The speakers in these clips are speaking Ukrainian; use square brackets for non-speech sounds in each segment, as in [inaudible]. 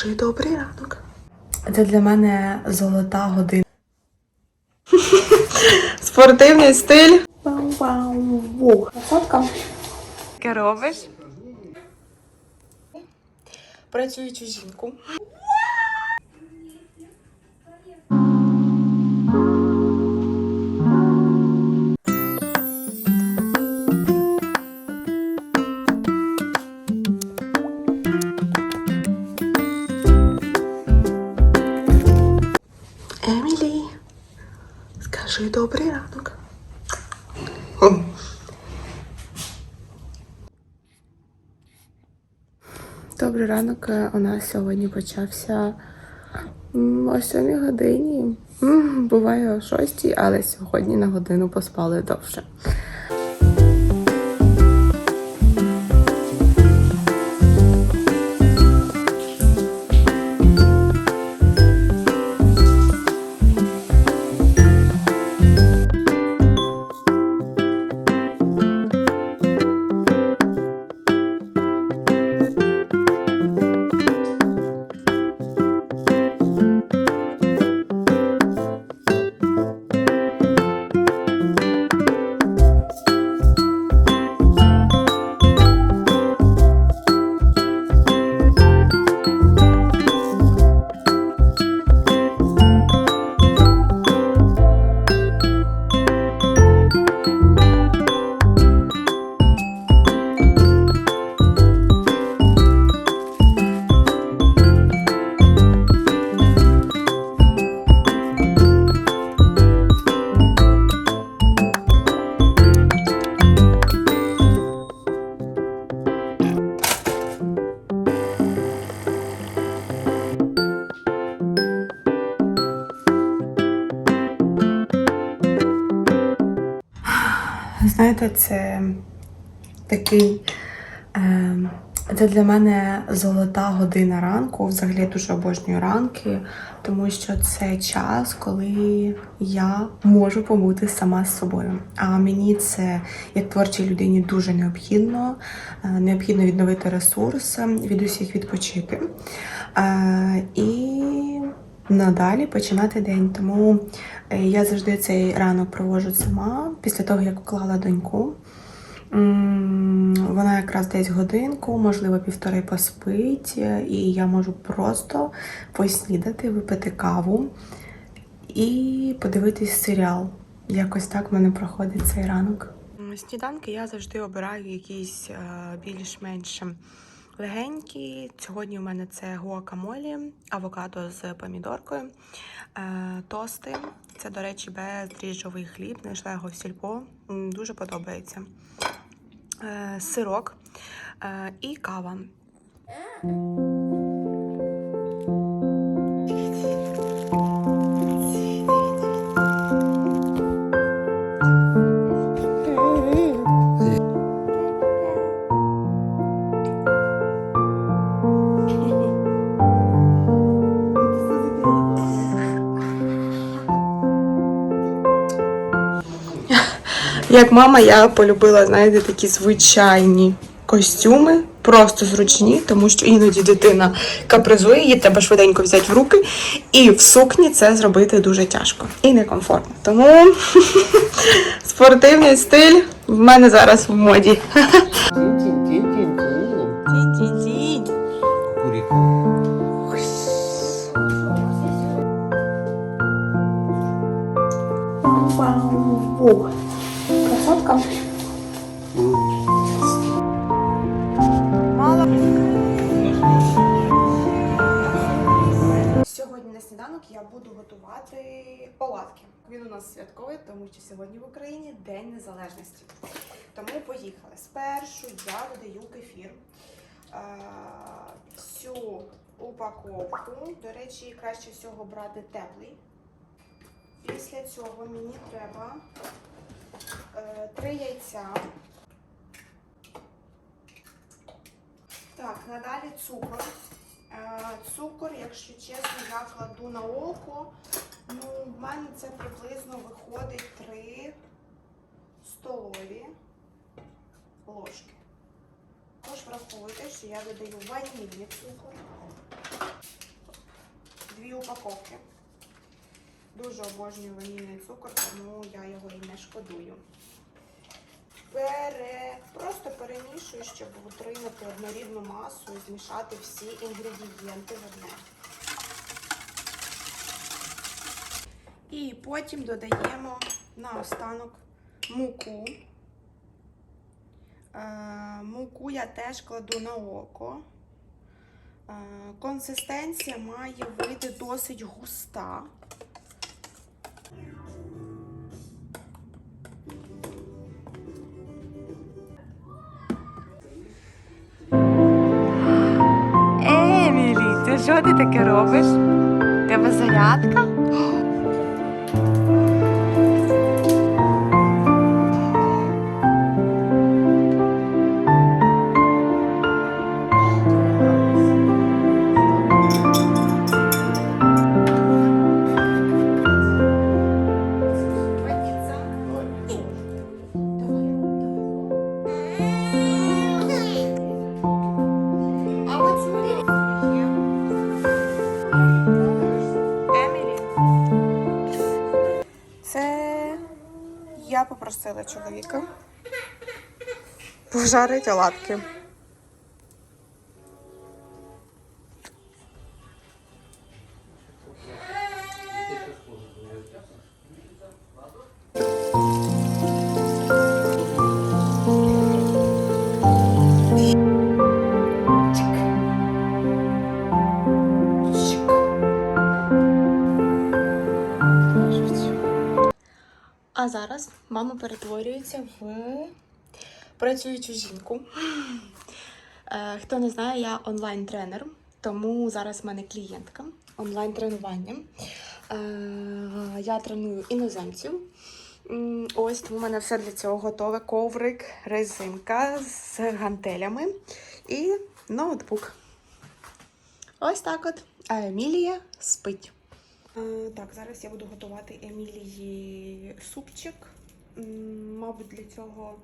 Скажи добрий ранок. Це для мене золота година. [laughs] Спортивний стиль. Вау-вау-вау. Красотка. Таке робиш? Працюючу жінку. Емілі, скажи добрий ранок. Добрий ранок. Е, У нас сьогодні почався о 7 годині. Буває о 6, але сьогодні на годину поспали довше. Знаєте, це такий. Е, це для мене золота година ранку. Взагалі дуже обожнюю ранки, тому що це час, коли я можу побути сама з собою. А мені це як творчій людині дуже необхідно. Е, Необхідно відновити ресурс, від усіх відпочити. Е, І надалі починати день. Тому е, я завжди цей ранок проводжу сама після того, як уклала доньку. Вона якраз десь годинку, можливо, півтори поспить, е, і я можу просто поснідати, випити каву і подивитись серіал. Якось так в мене проходить цей ранок. Сніданки я завжди обираю якісь е, більш-менш легенькі. Сьогодні у мене це гуакамолі, авокадо з помідоркою, е, тости. Це, до речі, бездріжджовий хліб, знайшла його в сільпо. Дуже подобається. Е, Сирок е, і кава. Як мама, я полюбила, знаєте, такі звичайні костюми, просто зручні, тому що іноді дитина капризує, її треба швиденько взяти в руки, і в сукні це зробити дуже тяжко і некомфортно. Тому [laughs] спортивний стиль в мене зараз в моді. Вау! Красотка. Сьогодні на сніданок я буду готувати оладки. Він у нас святковий, тому що сьогодні в Україні День Незалежності. Тому поїхали. Спершу я додаю кефір. Е, Всю упаковку. До речі, краще всього брати теплий. Після цього мені треба е, три яйця. Так, надалі цукор. Е, Цукор, якщо чесно, я кладу на око. Ну, в мене це приблизно виходить 3 столові ложки. Тож враховуйте, що я додаю ванільний цукор. дві упаковки. Дуже обожнюю ванільний цукор, тому я його і не шкодую. Пере... Просто перемішую, щоб отримати однорідну масу і змішати всі інгредієнти в одне. І потім додаємо наостанок муку. Е, муку я теж кладу на око. Е, консистенція має вийти досить густа. Ти таке робиш? Тебе зарядка? Я попросила чоловіка пожарити оладки. Зараз мама перетворюється в працюючу жінку. Е, Хто не знає, я онлайн-тренер, тому зараз в мене клієнтка онлайн-тренування. Е, Я треную іноземців. Ось тому в мене все для цього готове: коврик, резинка з гантелями і ноутбук. Ось так от. А Емілія спить. Е, Так, зараз я буду готувати Емілії супчик. Мабуть, для цього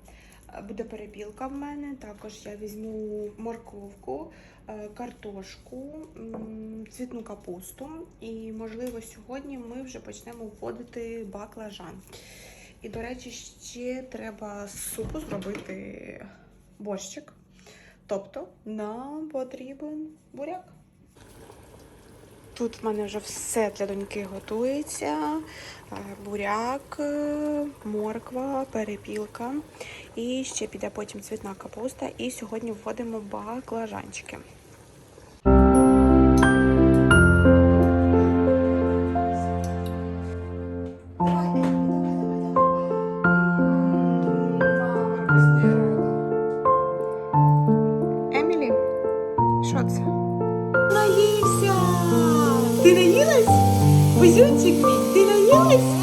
е, буде перепілка в мене. Також я візьму морковку, е, картошку, цвітну капусту. І, можливо, сьогодні ми вже почнемо вводити баклажан. І, до речі, ще треба з супу зробити борщик. Тобто нам потрібен буряк. Тут в мене вже все для доньки готується: Е, буряк, е, морква, перепілка. І ще піде потім цвітна капуста. І сьогодні вводимо баклажанчики. Ти наїлась? Бузюнчик мій, ти наїлась?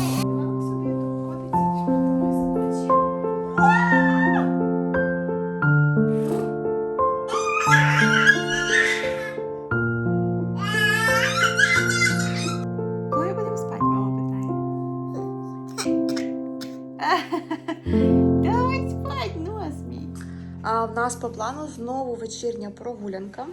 Коли будемо спати, мама питає. Давай спать, нос мій. А в нас по плану знову вечірня прогулянка.